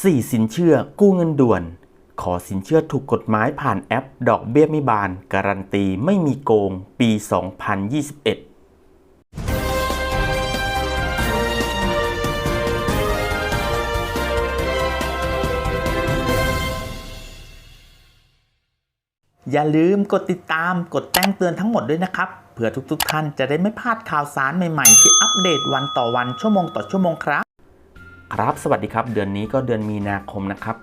4 สินเชื่อกู้เงินด่วน ขอสินเชื่อถูกกฎหมายผ่านแอป ดอกเบี้ยไม่บาน การันตีไม่มีโกง ปี 2021อย่าลืมกดติดตามกดแจ้งเตือนทั้งหมดด้วยนะครับ เพื่อทุกๆท่านจะได้ไม่พลาดข่าวสารใหม่ๆ ที่อัปเดตวันต่อวันชั่วโมงต่อชั่วโมงครับ ครับสวัสดีครับ เดือนนี้ก็เดือนมีนาคมนะครับ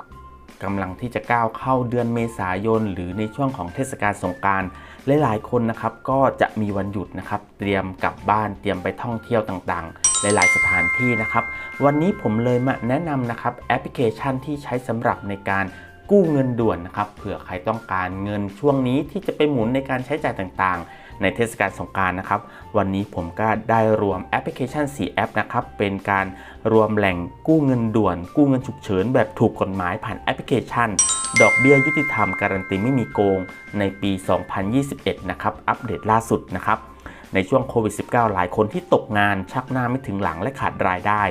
กำลังที่จะก้าวเข้าเดือนเมษายน หรือในช่วงของเทศกาลสงกรารหลายๆคนนะครับก็จะมีวันหยุดนะครับ เตรียมกลับบ้านเตรียมไปท่องเที่ยวต่างๆ หลายๆ สถานที่นะครับ วันนี้ผมเลยมาแนะนำนะครับแอปพลิเคชันที่ใช้สำหรับในการกู้เงินด่วนนะครับเผื่อใครต้องการเงินช่วงนี้ที่จะไปหมุนในการใช้จ่ายต่างๆ ในเทศกาลสงการนะครับ วันนี้ผมก็ได้รวมแอปพลิเคชัน 4 แอปนะครับ เป็นการรวมแหล่งกู้เงินด่วน กู้เงินฉุกเฉิน แบบถูกกฎหมายผ่านแอปพลิเคชัน ดอกเบี้ยยุติธรรมการันตีไม่มีโกง ในปี 2021 นะครับ อัปเดตล่าสุดนะครับในช่วงโควิด -19 หลายคนที่ตกงานชักหน้าไม่ถึงหลังและขาดรายได้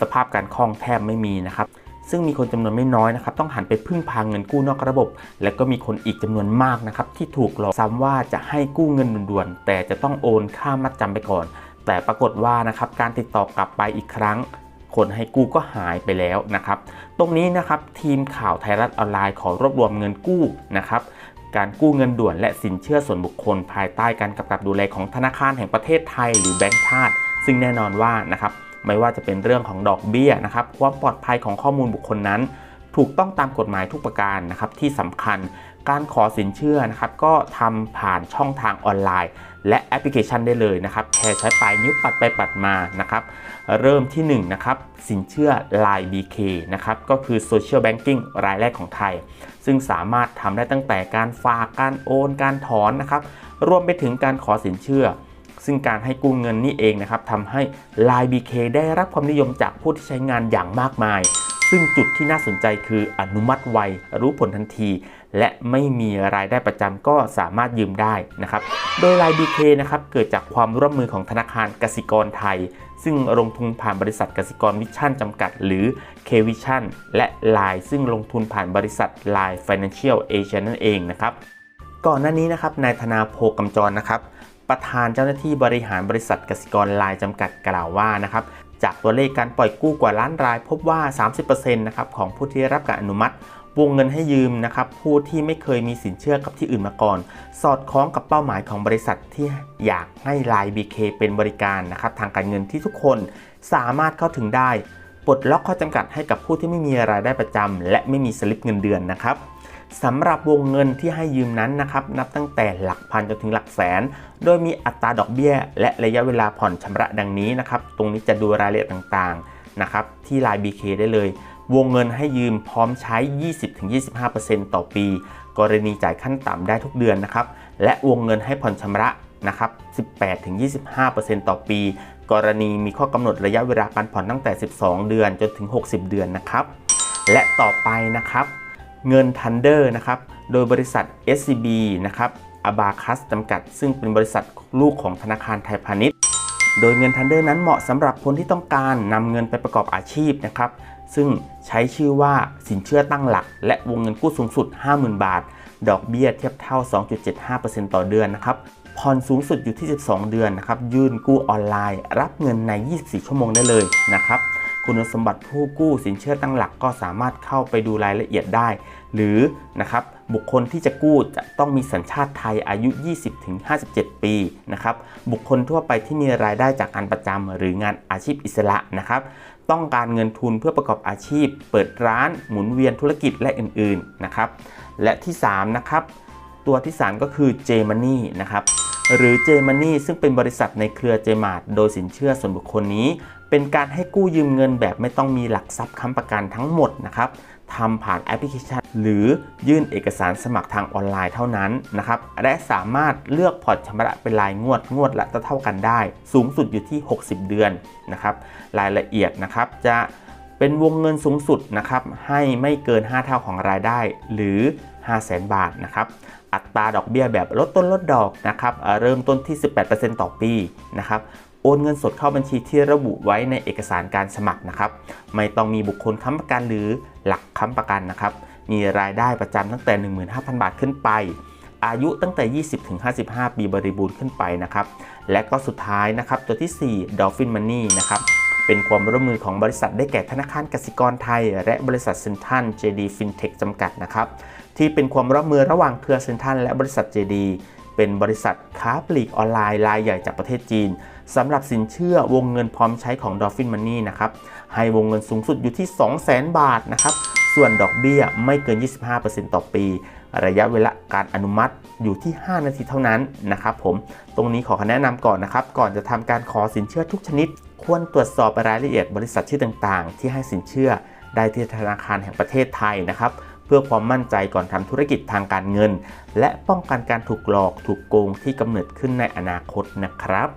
สภาพการคล่องแทบไม่มีนะครับ ซึ่งมีคนจำนวนไม่น้อยนะครับต้องหันไปพึ่งพางเงินกู้นอกระบบ และก็มีคนอีกจำนวนมากนะครับที่ถูกหลอกซ้ำว่าจะให้กู้เงินด่วนๆแต่จะต้องโอนค่ามัดจำไปก่อน แต่ปรากฏว่านะครับการติดต่อกลับไปอีกครั้งคนให้กู้ก็หายไปแล้วนะครับ ตรงนี้นะครับทีมข่าวไทยรัฐออนไลน์ขอรวบรวมเงินกู้นะครับ การกู้เงินด่วนและสินเชื่อส่วนบุคคล ภายใต้การกำกับดูแลของธนาคารแห่งประเทศไทย หรือแบงก์ชาติ ซึ่งแน่นอนว่านะครับ ไม่ว่าจะเป็นเรื่องของดอกเบี้ยนะครับความปลอดภัยของข้อมูลบุคคลนั้น ถูกต้องตามกฎหมายทุกประการนะครับที่สำคัญการขอสินเชื่อนะครับก็ทำผ่านช่องทางออนไลน์ และแอปพลิเคชันได้เลยนะครับแค่ใช้ปลายนิ้วปัดไปปัดมานะครับเริ่มที่1นะครับสินเชื่อ Line BK นะครับก็คือ Social Banking รายแรกของไทย ซึ่งสามารถทำได้ตั้งแต่การฝากการโอน การถอนนะครับรวมไปถึงการขอสินเชื่อ ซึ่งการให้กู้เงินนี่เองนะครับทำให้ Line BK ได้รับความนิยมจากผู้ที่ใช้งานอย่างมากมาย ซึ่งจุดที่น่าสนใจคืออนุมัติไว รู้ผลทันที และไม่มีรายได้ประจำก็สามารถยืมได้นะครับ โดย Line BK นะครับเกิดจากความร่วมมือของธนาคารกสิกรไทย ซึ่งลงทุนผ่านบริษัทกสิกรวิชั่นจำกัด หรือ K Vision และ Line ซึ่งลงทุนผ่านบริษัท Line Financial Asia นั่นเองนะครับก่อนหน้านี้นะครับนายธนาโพกำจรนะครับ ประธานเจ้าหน้าที่บริหารบริษัทกสิกรไลน์จำกัดกล่าวว่านะครับจากตัวเลขการปล่อยกู้กว่าล้านราย พบว่า 30%นะครับของผู้ที่ได้รับการอนุมัติวงเงินให้ยืมนะครับผู้ที่ไม่เคยมีสินเชื่อกับที่อื่นมาก่อน สอดคล้องกับเป้าหมายของบริษัทที่อยากให้ Line BK เป็นบริการนะครับทางการเงินที่ทุกคนสามารถเข้าถึงได้ปลดล็อกข้อจำกัดให้กับผู้ที่ไม่มีรายได้ประจำและไม่มีสลิปเงินเดือนนะครับ สำหรับวงเงินที่ให้ยืมนั้นนะครับนับตั้งแต่หลักพันจนถึงหลักแสน โดยมีอัตราดอกเบี้ย และระยะเวลาผ่อนชำระดังนี้นะครับตรงนี้จะดูรายละเอียดต่างๆนะครับที่ Line BK ได้เลย วงเงินให้ยืมพร้อมใช้ 20-25%ต่อปี กรณีจ่ายขั้นต่ำได้ทุกเดือนนะครับและวงเงินให้ผ่อนชำระนะครับ 18-25%ต่อปี กรณีมีข้อกำหนดระยะเวลาการผ่อนตั้งแต่ 12 เดือนจนถึง 60 เดือนนะครับ และต่อไปนะครับ เงิน Thunder นะครับ โดยบริษัท SCB นะครับ a b a c u s จำกัด ซึ่งเป็นบริษัทลูกของธนาคารไทยพาณิชย์ โดยเงิน Thunder นั้นเหมาะสำหรับคนที่ต้องการนำเงินไปประกอบอาชีพนะครับ ซึ่งใช้ชื่อว่าสินเชื่อตั้งหลัก และวงเงินกู้สูงสุด 50,000 บาท ดอกเบี้ยเทียบเท่า 2.75%ต่อเดือนนะครับผ่อนสูงสุดอยู่ที่ 12 เดือนนะครับ ยื่นกู้ออนไลน์ รับเงินใน 24 ชั่วโมงได้เลยนะครับ คุณสมบัติผู้กู้สินเชื่อตั้งหลักก็สามารถเข้าไปดูรายละเอียดได้ หรือนะครับบุคคลที่จะกู้จะต้องมีสัญชาติไทยอายุ 20-57 ปีนะครับบุคคลทั่วไปที่มีรายได้จากการประจำหรืองานอาชีพอิสระนะครับต้องการเงินทุนเพื่อประกอบอาชีพ เปิดร้านหมุนเวียนธุรกิจและอื่นๆนะครับและที่3นะครับตัวที่ 3 ก็คือ J Money นะครับ หรือ J Money ซึ่งเป็นบริษัทในเครือ J Mart โดยสินเชื่อส่วนบุคคลนี้ เป็นการให้กู้ยืมเงินแบบไม่ต้องมีหลักทรัพย์ค้ำประกันทั้งหมดนะครับทำผ่านแอปพลิเคชัน หรือยื่นเอกสารสมัครทางออนไลน์เท่านั้นนะครับและสามารถเลือกผ่อนชำระเป็นรายงวดงวดละเท่ากันได้ สูงสุดอยู่ที่ 60 เดือนนะครับรายละเอียดนะครับจะ เป็นวงเงินสูงสุดนะครับให้ไม่เกิน 5 เท่าของรายได้หรือ 5 0 0 0 0 0บาทนะครับอัตราดอกเบี้ยแบบลดต้นลดดอกนะครับเริ่มต้นที่ 18%ต่อปีนะครับโอนเงินสดเข้าบัญชีที่ระบุไว้ในเอกสารการสมัครนะครับ ไม่ต้องมีบุคคลค้ำประกันหรือหลักค้ำประกันนะครับ มีรายได้ประจำตั้งแต่ 15,000 บาทขึ้นไป อายุตั้งแต่ 20-55 ปีบริบูรณ์ขึ้นไปนะครับ และก็สุดท้ายนะครับ ตัวที่ 4 Dolphin Money นะครับ เป็นความร่วมมือของบริษัทได้แก่ธนาคารกสิกรไทย และบริษัทเซนทัน JD Fintech จำกัดนะครับที่เป็นความร่วมมือระหว่างเครือเซนทันและบริษัท JD เป็นบริษัทค้าปลีกออนไลน์รายใหญ่จากประเทศจีนสำหรับสินเชื่อวงเงินพร้อมใช้ของ Dolphin Money นะครับให้วงเงินสูงสุดอยู่ที่ 200,000 บาทนะครับส่วนดอกเบี้ยไม่เกิน 25%ต่อปี ระยะเวลาการอนุมัติอยู่ที่ 5 นาทีเท่านั้นนะครับผม ตรงนี้ขอแนะนำก่อนนะครับ ก่อนจะทำการขอสินเชื่อทุกชนิด ควรตรวจสอบรายละเอียดบริษัทชื่อต่างๆ ที่ให้สินเชื่อได้ที่ธนาคารแห่งประเทศไทยนะครับ เพื่อความมั่นใจก่อนทำธุรกิจทางการเงิน และป้องกันการถูกหลอกถูกโกงที่กำเนิดขึ้นในอนาคตนะครับ